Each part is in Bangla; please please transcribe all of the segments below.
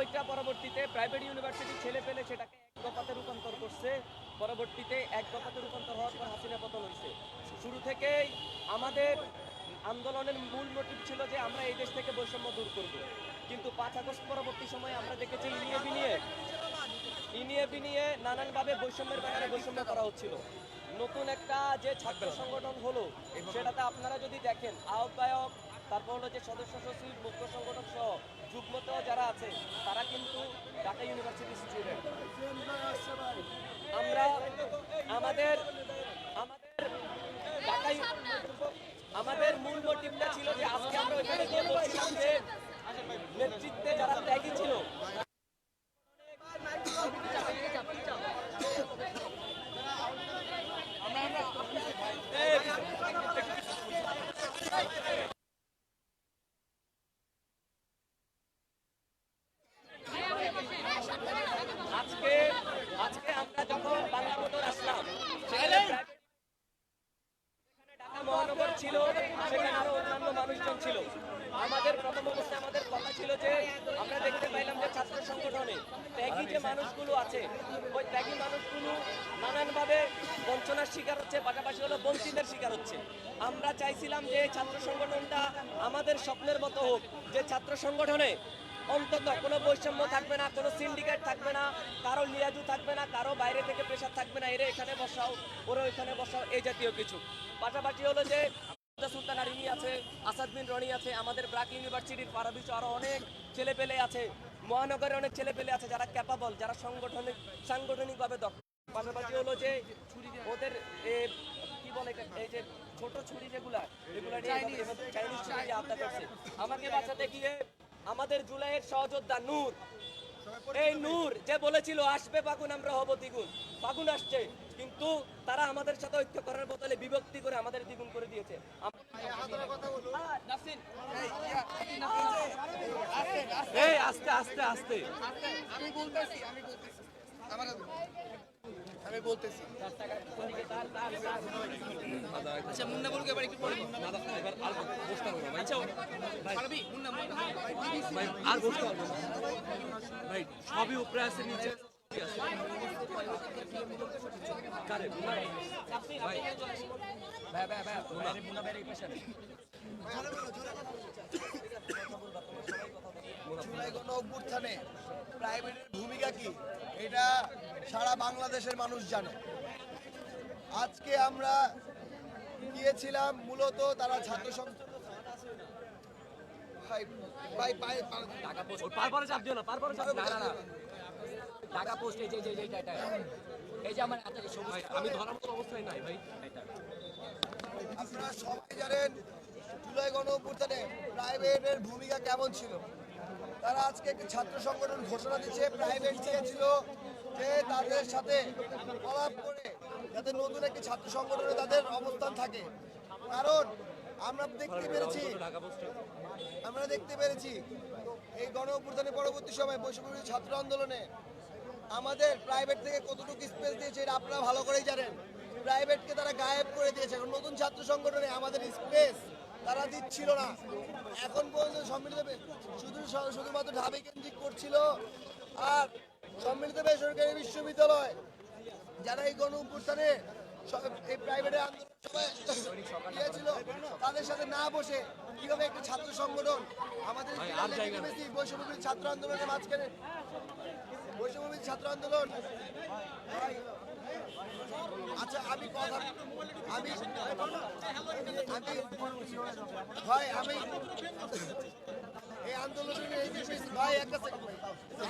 ওইটা পরবর্তীতে প্রাইভেট ইউনিভার্সিটি ছেলে পেলে সেটাকে এক দফাতে রূপান্তর করছে। পরবর্তীতে এক দফাতে রূপান্তর হওয়ার পর হাসিনা পতন হয়েছে শুরু থেকেই আমাদের আন্দোলনের মূল মোটিভ ছিল যে আমরা এই দেশ থেকে বৈষম্য দূর করব। কিন্তু পাঁচ আগস্ট পরবর্তী সময়ে আমরা দেখেছি ইনিয়ে বিনিয়ে ইনিয়ে বিনিয়ে নানানভাবে বৈষম্যের ব্যাপারে বৈষম্য করা হচ্ছিল। নতুন একটা যে ছাত্র সংগঠন হলো সেটাতে আপনারা যদি দেখেন আহ্বায়ক তারপর হলো যে সদস্য সচিব মুখ্য সংগঠক সহ যুগ্মতেও যারা আছে তারা কিন্তু ঢাকা ইউনিভার্সিটি স্টুডেন্ট আমরা আমাদের আমাদের ঢাকা ইউ- আমাদের মূল মোটিভটা ছিল যে আজকে আমরা ওইখানে গিয়ে বলছিলাম যে নেতৃত্বে যারা ত্যাগী ছিল আজকে আজকে আমরা যখন বাংলা মোটর আসলাম সেখানে private- সেখানে ঢাকা মহানগর ছিল সেখানে আরও অন্যান্য মানুষজন ছিল আমাদের প্রথম অবস্থায় আমাদের কথা ছিল যে আমরা দেখতে পাইলাম যে ছাত্র সংগঠনে ত্যাগী যে মানুষগুলো আছে ওই ত্যাগী মানুষগুলো নানানভাবে বঞ্চনার শিকার হচ্ছে, পাশাপাশি হলো বঞ্চিতের শিকার হচ্ছে। আমরা চাইছিলাম যে ছাত্র সংগঠনটা আমাদের স্বপ্নের মতো হোক, যে ছাত্র সংগঠনে অন্তত কোনো বৈষম্য থাকবে না, কোনো সিন্ডিকেট থাকবে না, কারও লিয়াজু থাকবে না, কারও বাইরে থেকে প্রেশার থাকবে না, এরা এখানে বসাও, ওরা ওইখানে বসাও, এই জাতীয় কিছু। পাশাপাশি হলো যে সুলতান আরিমি আছে, আসাদ বিন রনি আছে, আমাদের ব্রাক ইউনিভার্সিটির পারাবিশ আরও অনেক ছেলে পেলে আছে, মহানগরে অনেক ছেলে পেলে আছে যারা ক্যাপাবল যারা সাংগঠনিক সাংগঠনিকভাবে দক্ষ। পাশাপাশি হলো যে ওদের কি বলে এই যে ছোট ছুরি যেগুলা, এগুলা চাইনিজ ছুরি আবদা করছে। আমাকে বাঁচাতে গিয়ে আমাদের জুলাইয়ের সহযোদ্ধা নূর। এই নূর যে বলেছিল, আসবে ফাগুন, আমরা হব দ্বিগুণ। ফাগুন আসছে, কিন্তু তারা আমাদের সাথে ঐক্য করার বদলে বিভক্তি করে আমাদের দ্বিগুণ করে দিয়েছে। আস্তে আস্তে আস্তে। আমি বলতেছি আমি বলতেছি আমি বলতেছি। আচ্ছা মুন্না বলকে এবার একটু পরে। আচ্ছা পারবি মুন্না মুন্না। আর বসতে ভাই সবই উপরে আছে নিচে জুলাই গণ অভ্যুত্থানে প্রাইভেটের ভূমিকা কি এটা সারা বাংলাদেশের মানুষ জানে আজকে আমরা গিয়েছিলাম মূলত তারা ছাত্র ভাই পারপরে চাপ দিও না। পারপরে চাপ না না। পোস্ট এই যে এই যে যে এটা এই যে আমার হাতে সবুজ আমি ধরার মতো অবস্থায় নাই ভাই। এটা আপনারা সবাই জানেন জুলাই গণ অভ্যুত্থানে প্রাইভেটের ভূমিকা কেমন ছিল? তারা আজকে একটি ছাত্র সংগঠন ঘোষণা দিচ্ছে প্রাইভেট চেয়েছিল যে তাদের সাথে কলাপ করে যাতে নতুন একটি ছাত্র সংগঠনে তাদের অবস্থান থাকে। কারণ আমরা দেখতে পেরেছি আমরা দেখতে পেরেছি এই গণ অভ্যুত্থানের পরবর্তী সময় বৈষম্য ছাত্র আন্দোলনে আমাদের প্রাইভেট থেকে কতটুকু স্পেস দিয়েছে এটা আপনারা ভালো করেই জানেন। প্রাইভেটকে তারা গায়েব করে দিয়েছে। এখন নতুন ছাত্র সংগঠনে আমাদের স্পেস তারা দিচ্ছিল না। এখন পর্যন্ত সম্মিলিত শুধু শুধুমাত্র ঢাবি কেন্দ্রিক করছিল আর সম্মিলিত বেসরকারি বিশ্ববিদ্যালয়। যারা এই গণ স- এই প্রাইভেটের আন্দোলন তাদের সাথে না বসে কীভাবে একটা ছাত্র সংগঠন আমাদের বৈষম্যবিরোধী ছাত্র আন্দোলনের মাঝখানে বৈষম্যবিরোধী ছাত্র আন্দোলন। আচ্ছা আমি কথা আমি ভাই, আমি এই আন্দোলনের ভাই, একটা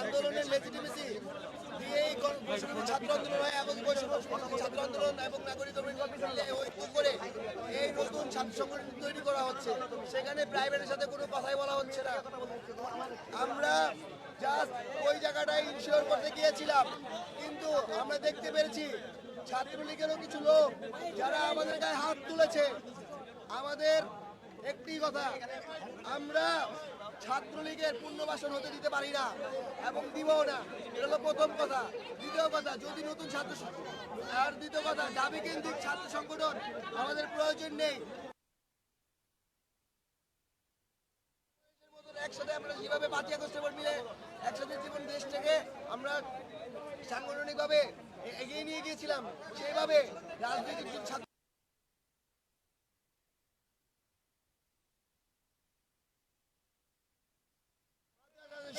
আন্দোলনের লেজিটিমেসি দিয়ে এই ছাত্র আন্দোলন হয় এবং ছাত্র আন্দোলন এবং নাগরিক করে এই নতুন ছাত্র সংগঠন তৈরি করা হচ্ছে। সেখানে প্রাইভেটের সাথে কোনো কথাই বলা হচ্ছে না। আমরা জাস্ট ওই জায়গাটায় ইনশিওর করতে গিয়েছিলাম। কিন্তু আমরা দেখতে পেরেছি, ছাত্রলীগেরও কিছু লোক যারা আমাদের গায়ে হাত তুলেছে। আমাদের একটি কথা, আমরা ছাত্রলীগের পুনর্বাসন হতে দিতে পারি না এবং দিবও না। এটা হলো প্রথম কথা। দ্বিতীয় কথা, যদি নতুন ছাত্র আর দ্বিতীয় কথা দাবি কেন্দ্রিক ছাত্র সংগঠন আমাদের প্রয়োজন নেই। একসাথে আমরা যেভাবে পাঁচই আগস্টের মিলে একসাথে জীবন দেশটাকে আমরা সাংগঠনিকভাবে এগিয়ে নিয়ে গিয়েছিলাম, সেইভাবে রাজনৈতিক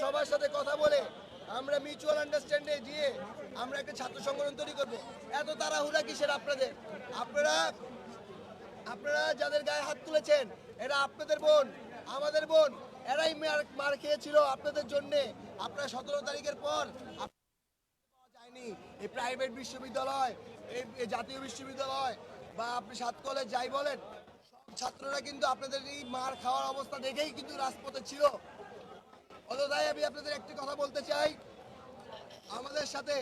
সবার সাথে কথা বলে আমরা মিউচুয়াল আন্ডারস্ট্যান্ডে গিয়ে আমরা একটা ছাত্র সংগঠন তৈরি করব। এত তাড়াহুড়া কিসের আপনাদের? আপনারা আপনারা যাদের গায়ে হাত তুলেছেন, এরা আপনাদের বোন, আমাদের বোন। এরাই মার খেয়েছিল আপনাদের জন্য। আপনারা সতেরো তারিখের পর যায়নি। এই প্রাইভেট বিশ্ববিদ্যালয়, এই জাতীয় বিশ্ববিদ্যালয় বা আপনি সাত কলেজ যাই বলেন ছাত্ররা কিন্তু আপনাদের এই মার খাওয়ার অবস্থা দেখেই কিন্তু রাজপথে ছিল। অতটাই আমি আপনাদের একটি কথা বলতে চাই। আমাদের সাথে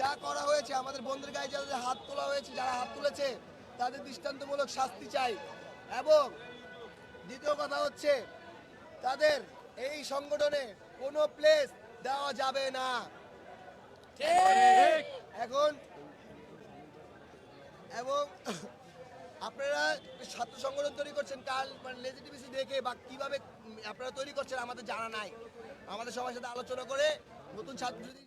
যা করা হয়েছে, আমাদের বন্ধুর গায়ে যাদের হাত তোলা হয়েছে, যারা হাত তুলেছে, তাদের দৃষ্টান্তমূলক শাস্তি চাই। এবং দ্বিতীয় কথা হচ্ছে তাদের এই সংগঠনে কোনো প্লেস দেওয়া যাবে না। এখন এবং আপনারা ছাত্র সংগঠন তৈরি করছেন কাল মানে দেখে বা কীভাবে আপনারা তৈরি করছেন আমাদের জানা নাই। আমাদের সবার সাথে আলোচনা করে নতুন ছাত্র যদি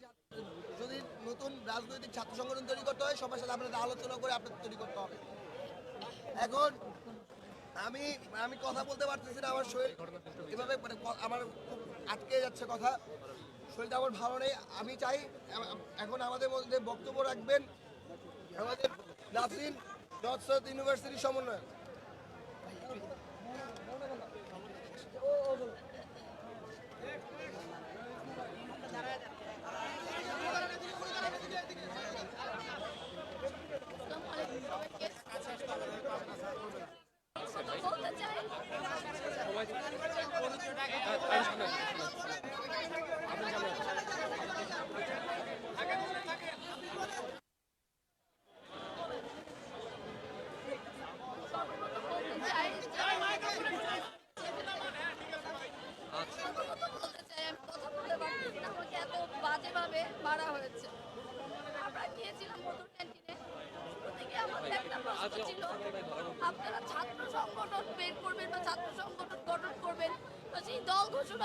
যদি নতুন রাজনৈতিক ছাত্র সংগঠন তৈরি করতে হয় সবার সাথে আপনাদের আলোচনা করে আপনাদের তৈরি করতে হবে। এখন আমি আমি কথা বলতে পারতেছি না আমার শরীর। এভাবে মানে আমার খুব আটকে যাচ্ছে কথা। শরীরটা আমার ভালো নেই। আমি চাই এখন আমাদের মধ্যে বক্তব্য রাখবেন। আমাদের নাসরিন নর্থ সাউথ ইউনিভার্সিটির সমন্বয় বলতে চাই বলতে চাই বলতে চাই আমি কথা বলতে পারতেছি না আমাকে এত বাজেভাবে মারা হয়েছে আমরা গিয়েছিলাম মধুর ক্যান্টিনে শুরু থেকে আমাদের একটা প্রশ্ন ছিল আপনারা ছাত্র সংগঠন বের করবেন বা ছাত্র সংগঠন গঠন করবেন তো সেই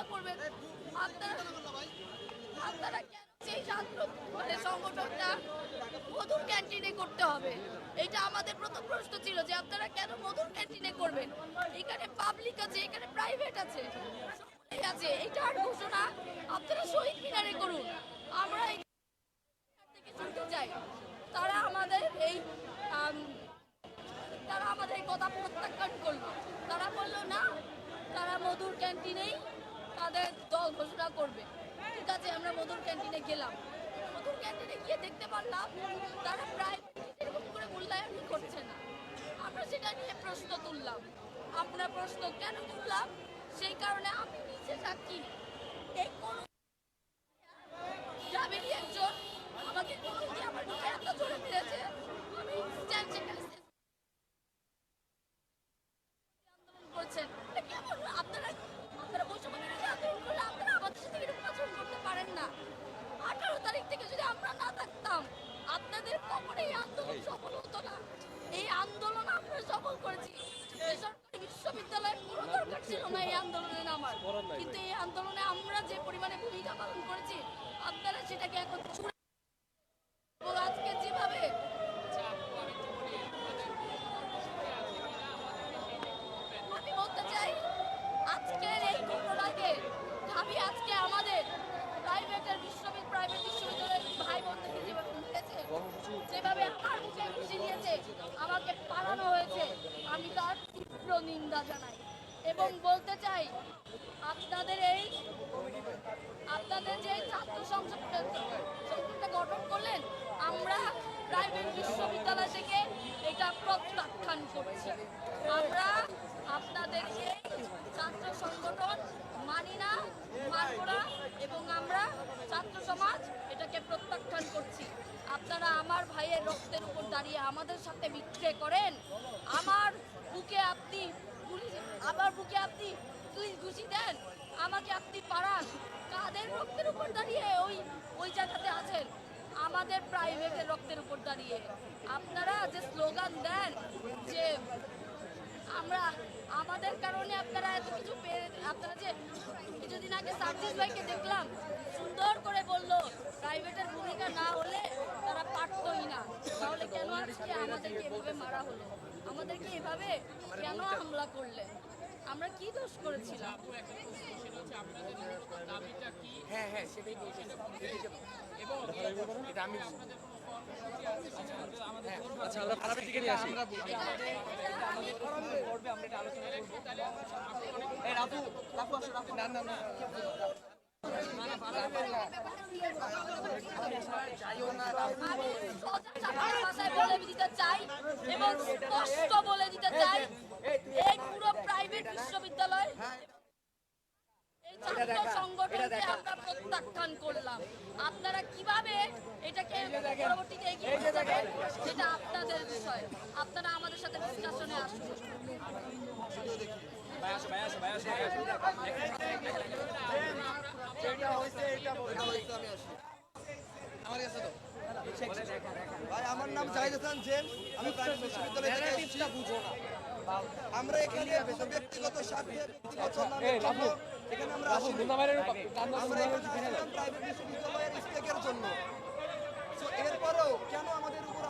ঘোষণা করবেন সেই মানে সংগঠনটা মধুর ক্যান্টিনে করতে হবে? এটা আমাদের প্রথম প্রশ্ন ছিল যে আপনারা কেন মধুর ক্যান্টিনে করবেন? এখানে পাবলিক আছে, এখানে প্রাইভেট আছে আছে। এটার ঘোষণা আপনারা শহীদ করুন। আমরা থেকে তারা আমাদের এই তারা আমাদের কথা প্রত্যাখ্যান করল। তারা বলল, না, তারা মধুর ক্যান্টিনেই তাদের দল ঘোষণা করবে। ঠিক আছে, আমরা মধুর ক্যান্টিনে গেলাম। মধুর ক্যান্টিনে গিয়ে দেখতে পারলাম, তারা প্রায় এরকম করে মূল্যায়ন করছে না। আমরা সেটা নিয়ে প্রশ্ন তুললাম। আপনার প্রশ্ন কেন তুললাম? সেই কারণে আমি নিজে সাক্ষী। এই কোন ছিল না এই আন্দোলনে নামার। কিন্তু এই আন্দোলনে আমরা যে পরিমাণে ভূমিকা পালন করেছি আপনারা সেটাকে এখন ছুড়ে এবং আজকে যেভাবে আমি বলতে চাই আজকের এই ঘটনাকে আমি আজকে আমাদের প্রাইভেটের বিশ্ববিদ্যালয় প্রাইভেট বিশ্ববিদ্যালয়ের ভাই বোনদেরকে যেভাবে মেরেছে যেভাবে আমার মুখে খুশি দিয়েছে আমাকে পালানো হয়েছে আমি তার তীব্র নিন্দা জানাই এবং বলতে চাই, আপনাদের এই, আপনাদের যে ছাত্র সংসদ সংসদটা গঠন করলেন, আমরা প্রাইভেট বিশ্ববিদ্যালয় থেকে এটা প্রত্যাখ্যান করছি। আমরা আপনাদেরকে ছাত্র সংগঠন মানি না, মানব না, এবং আমরা ছাত্র সমাজ এটাকে প্রত্যাখ্যান করছি। আপনারা আমার ভাইয়ের রক্তের উপর দাঁড়িয়ে আমাদের সাথে বিক্রে করেন। আমার বুকে আপনি গুলি আমার বুকে আপনি তুই ঘুষি দেন, আমাকে আপনি পারান কাদের রক্তের উপর দাঁড়িয়ে ওই ওই জায়গাতে আছেন? আমাদের প্রাইভেটের রক্তের উপর দাঁড়িয়ে। আপনারা যে স্লোগান দেন যে আমরা, আমাদের কারণে আপনারা এত কিছু পেরে আপনারা যে কিছুদিন আগে সার্জিস ভাইকে দেখলাম, সুন্দর করে বলল প্রাইভেটের ভূমিকা না হলে তারা পারতই না। তাহলে কেন আজকে আমাদেরকে এভাবে মারা হলো? আমাদেরকে এভাবে কেন হামলা করলেন আমরা কি দোষ করেছিলাম হ্যাঁ হ্যাঁ সেটাই বলছি এবং এটা আমি আচ্ছা আমরা খারাপের দিকে নিয়ে আসি আমি সোজা সাপটা ভাষায় বলে বলে দিতে চাই এই পুরো প্রাইভেট বিশ্ববিদ্যালয় সংগঠনকে আমরা প্রত্যাখ্যান করলাম আপনারা কীভাবে এটাকে পরবর্তীতে এগিয়ে নিয়ে যাবেন সেটা আপনাদের বিষয় আপনারা আমাদের সাথে ডিসকাশনে আসুন ভাই আমার নাম জাহিদ হাসান জেন আমি প্রাইভেট বিশ্ববিদ্যালয় থেকে এসেছি। আমরা এখানে ব্যক্তিগত স্বার্থে ব্যক্তিগত নামের এখানে আমরা আসিনি। আমরা এখানে আসলাম প্রাইভেট বিশ্ববিদ্যালয়ের স্টেকের জন্য। এরপরেও কেন আমাদের উপর?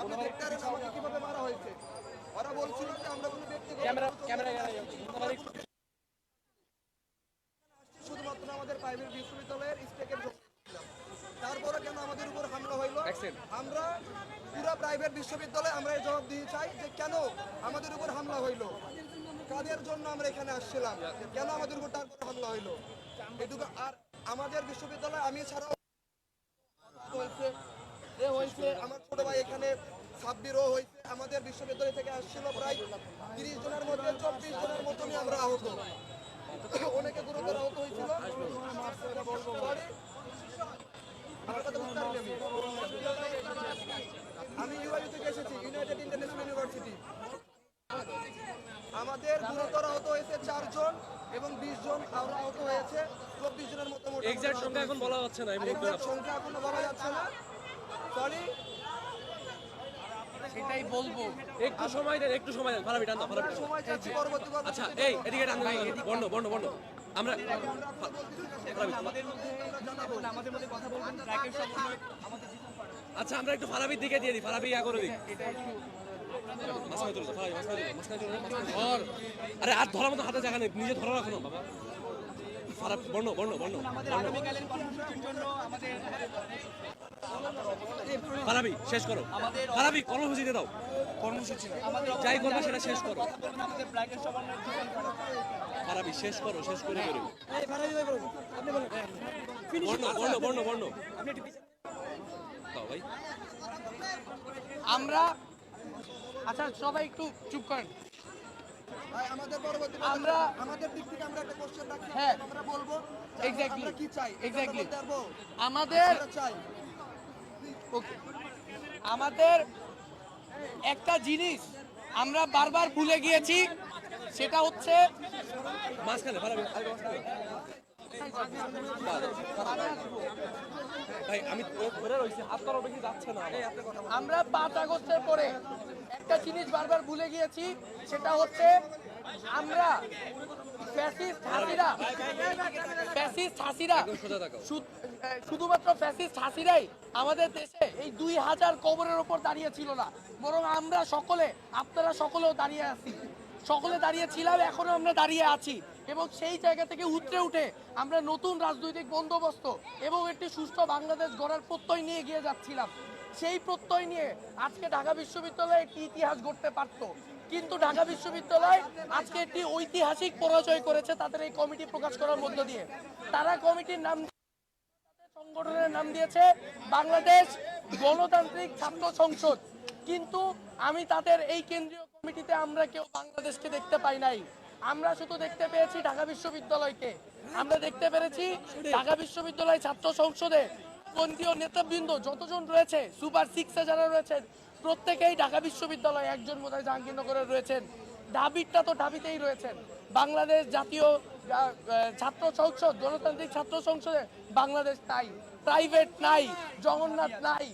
আপনি দেখতে কীভাবে মারা হয়েছে। ওরা বলছিল যে আমরা কোনো ব্যক্তিগত শুধুমাত্র আমাদের প্রাইভেট বিশ্ববিদ্যালয়ের স্টেকের জন্য। তারপরে কেন আমাদের উপর হামলা হইল? আমরা পুরো প্রাইভেট বিশ্ববিদ্যালয়ে আমরা এই জবাব দিয়ে চাই যে কেন আমাদের উপর হামলা হইল? কাদের জন্য আমরা এখানে আসছিলাম? কেন আমাদের উপর তারপর হামলা হইল? এটুকু আর আমাদের বিশ্ববিদ্যালয়ে আমি ছাড়াও হয়েছে এ হয়েছে আমার ছোট ভাই এখানে সাব্বিরও হয়েছে আমাদের বিশ্ববিদ্যালয় থেকে আসছিল প্রায় তিরিশ জনের মধ্যে চব্বিশ জনের মতনই আমরা আহত। অনেকে গুরুতর আহত হয়েছিল Sorry, আমার কথা বুঝতে পারলি আমি? আমি ইউআই থেকে এসেছি ইউনাইটেড ইন্টারন্যাশনাল ইউনিভার্সিটি আমাদের গুরুতর আহত হয়েছে চারজন এবং বিশ জন আহত হয়েছে। চব্বিশ জনের মতো এক্সাক্ট সংখ্যা এখন বলা হচ্ছে না এই সংখ্যা এখনও বলা যাচ্ছে না। সরি সেটাই বলব। একটু সময় দেন একটু সময় দেন। ফারাবি টান দাও ফারাবি টান দাও। সময় চাচ্ছি পরবর্তী কথা আচ্ছা এই এদিকে টান বর্ণ বর্ণ বর্ণ আমরা আচ্ছা আমরা একটু ফারাবির দিকে দিয়ে দিই, ফারাবি ইয়া করে দিই। আরে, আর ধরার মতো হাতে জায়গা নেই, নিজে ধরো রাখো বাবা। ফারাব বর্ণ বর্ণ বর্ণ। ফারাবি শেষ করো। ফারাবি কর্মসূচি দিয়ে দাও। কর্মসূচি যাই করবে সেটা শেষ করো। ফারাবি শেষ করো শেষ করে বেরো। বর্ণ বর্ণ বর্ণ বর্ণ। ভাই। আমরা আচ্ছা সবাই একটু চুপ করেন। আমাদের পরবর্তী আমরা- আমাদের দিক থেকে আমরা একটা কোশ্চেন রাখছি হ্যাঁ। আমরা বলব যে Exactly. আমরা কি চাই. আমরা আমাদের চাই। ওকে আমাদের একটা জিনিস আমরা বারবার ভুলে গিয়েছি সেটা হচ্ছে আমরা পাঁচ আগস্টের পরে একটা জিনিস বারবার ভুলে গিয়েছি সেটা হচ্ছে আমরা ফ্যাসিস্ট হাসিরা ফ্যাসিস্ট হাসিরা শুধুমাত্র ফ্যাসিস্ট হাসিরাই আমাদের দেশে এই দুই হাজার কবরের ওপর দাঁড়িয়ে ছিল না। বরং আমরা সকলে, আপনারা সকলেও দাঁড়িয়ে আছি। সকলে দাঁড়িয়ে ছিলাম, এখনও আমরা দাঁড়িয়ে আছি। এবং সেই জায়গা থেকে উতরে উঠে আমরা নতুন রাজনৈতিক বন্দোবস্ত এবং একটি সুস্থ বাংলাদেশ গড়ার প্রত্যয় নিয়ে এগিয়ে যাচ্ছিলাম। সেই প্রত্যয় নিয়ে আজকে ঢাকা বিশ্ববিদ্যালয়ে একটি ইতিহাস গড়তে পারতো। কিন্তু ঢাকা বিশ্ববিদ্যালয় আজকে একটি ঐতিহাসিক পরাজয় করেছে তাদের এই কমিটি প্রকাশ করার মধ্য দিয়ে। তারা কমিটির নাম সংগঠনের নাম দিয়েছে বাংলাদেশ গণতান্ত্রিক ছাত্র সংসদ। কিন্তু আমি তাদের এই কেন্দ্রীয় কমিটিতে আমরা কেউ বাংলাদেশকে দেখতে পাই নাই। আমরা শুধু দেখতে পেয়েছি ঢাকা বিশ্ববিদ্যালয়কে। আমরা দেখতে পেরেছি ঢাকা বিশ্ববিদ্যালয় ছাত্র সংসদে কেন্দ্রীয় নেতৃবৃন্দ যতজন রয়েছে, সুপার সিক্সে যারা রয়েছেন, প্রত্যেকেই ঢাকা বিশ্ববিদ্যালয় একজন বোধহয় জাহাঙ্গীরনগরে রয়েছেন। ঢাবিরটা তো ঢাবিতেই রয়েছেন বাংলাদেশ জাতীয় ছাত্র সংসদ, গণতান্ত্রিক ছাত্র সংসদে বাংলাদেশ নাই। প্রাইভেট নাই, জগন্নাথ নাই,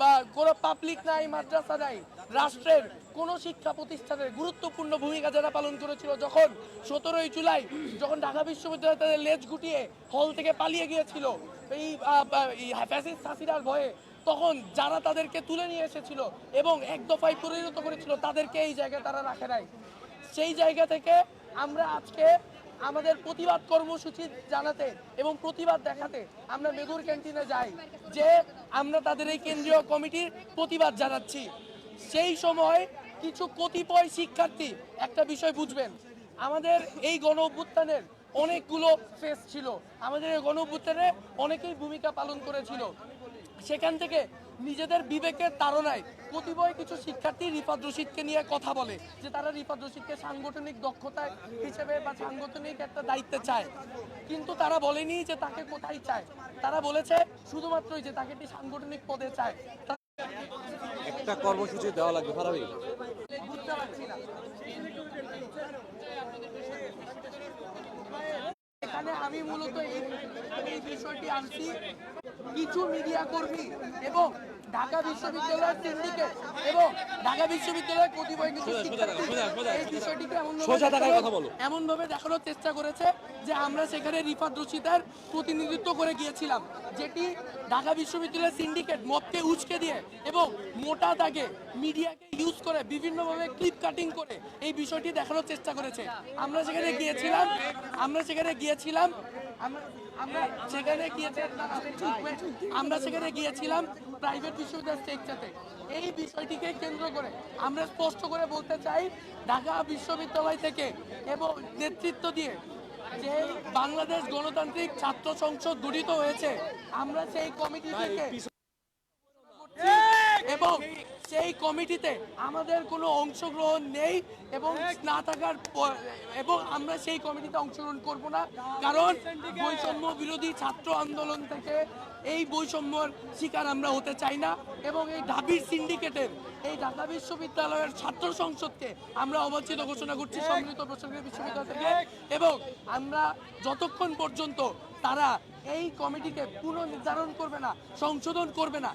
বা কোনো পাবলিক নাই, মাদ্রাসা নাই। রাষ্ট্রের কোন শিক্ষা প্রতিষ্ঠানের গুরুত্বপূর্ণ ভূমিকা যারা পালন করেছিল যখন সতেরোই জুলাই যখন ঢাকা বিশ্ববিদ্যালয় তাদের লেজ গুটিয়ে হল থেকে পালিয়ে গিয়েছিল, এই ফ্যাসিস্ট হাসিনার ভয়ে, তখন যারা তাদেরকে তুলে নিয়ে এসেছিল এবং এক দফায় পরিণত করেছিল, তাদেরকে এই জায়গায় তারা রাখে নাই। সেই জায়গা থেকে আমরা আজকে আমাদের প্রতিবাদ কর্মসূচি জানাতে এবং প্রতিবাদ দেখাতে আমরা মেদুর ক্যান্টিনে যাই, যে আমরা তাদের এই কেন্দ্রীয় কমিটির প্রতিবাদ জানাচ্ছি। সেই সময় কিছু কতিপয় শিক্ষার্থী একটা বিষয় বুঝবেন, আমাদের এই গণ অভ্যুত্থানের অনেকগুলো ফেস ছিল। আমাদের এই গণ অভ্যুত্থানে অনেকেই ভূমিকা পালন করেছিল। সেখান থেকে নিজেদের বিবেকের তাড়নায় কতিপয় কিছু শিক্ষার্থী রিফাত রশিদকে নিয়ে কথা বলে যে তারা রিফাত রশিদকে সাংগঠনিক দক্ষতা হিসেবে বা সাংগঠনিক একটা দায়িত্বে চায়। কিন্তু তারা বলেনি যে তাকে কোথায় চায়। তারা বলেছে শুধুমাত্রই যে তাকে একটি সাংগঠনিক পদে চায়। একটা কর্মসূচি দেওয়া লাগবে ফারাবি। বুঝতে পারছি না। এখানে আমি মূলত এই বিষয়টি আনছি। কিছু মিডিয়া কর্মী এবং ঢাকা বিশ্ববিদ্যালয়ের সিন্ডিকেট এবং ঢাকা বিশ্ববিদ্যালয়ের কতিপয় কিছু এই বিষয়টিকে বলো। এমনভাবে দেখানোর চেষ্টা করেছে যে আমরা সেখানে রিফাত রশিদের প্রতিনিধিত্ব করে গিয়েছিলাম যেটি ঢাকা বিশ্ববিদ্যালয়ের সিন্ডিকেট মবকে উচকে দিয়ে এবং মোটা দাগে মিডিয়াকে ইউজ করে বিভিন্নভাবে ক্লিপ কাটিং করে এই বিষয়টি দেখানোর চেষ্টা করেছে আমরা সেখানে গিয়েছিলাম আমরা সেখানে গিয়েছিলাম আমরা সেখানে গিয়েছিলাম আমরা সেখানে গিয়েছিলাম প্রাইভেট বিশ্ববিদ্যালয় স্টেকচাতে এই বিষয়টিকে কেন্দ্র করে আমরা স্পষ্ট করে বলতে চাই ঢাকা বিশ্ববিদ্যালয় থেকে এবং নেতৃত্ব দিয়ে যে বাংলাদেশ গণতান্ত্রিক ছাত্র সংসদ গঠিত হয়েছে আমরা সেই কমিটি থেকে এবং সেই কমিটিতে আমাদের কোনো অংশগ্রহণ নেই এবং না থাকার এবং আমরা সেই কমিটিতে অংশগ্রহণ করব না। কারণ বৈষম্য বিরোধী ছাত্র আন্দোলন থেকে এই বৈষম্যর শিকার আমরা হতে চাই না এবং এই ঢাবির সিন্ডিকেটের এই ঢাকা বিশ্ববিদ্যালয়ের ছাত্র সংসদকে আমরা অবাঞ্ছিত ঘোষণা করছি সম্মিলিত বেসরকারি বিশ্ববিদ্যালয় থেকে। এবং আমরা যতক্ষণ পর্যন্ত তারা এই কমিটিকে পুনর্নির্ধারণ করবে না সংশোধন করবে না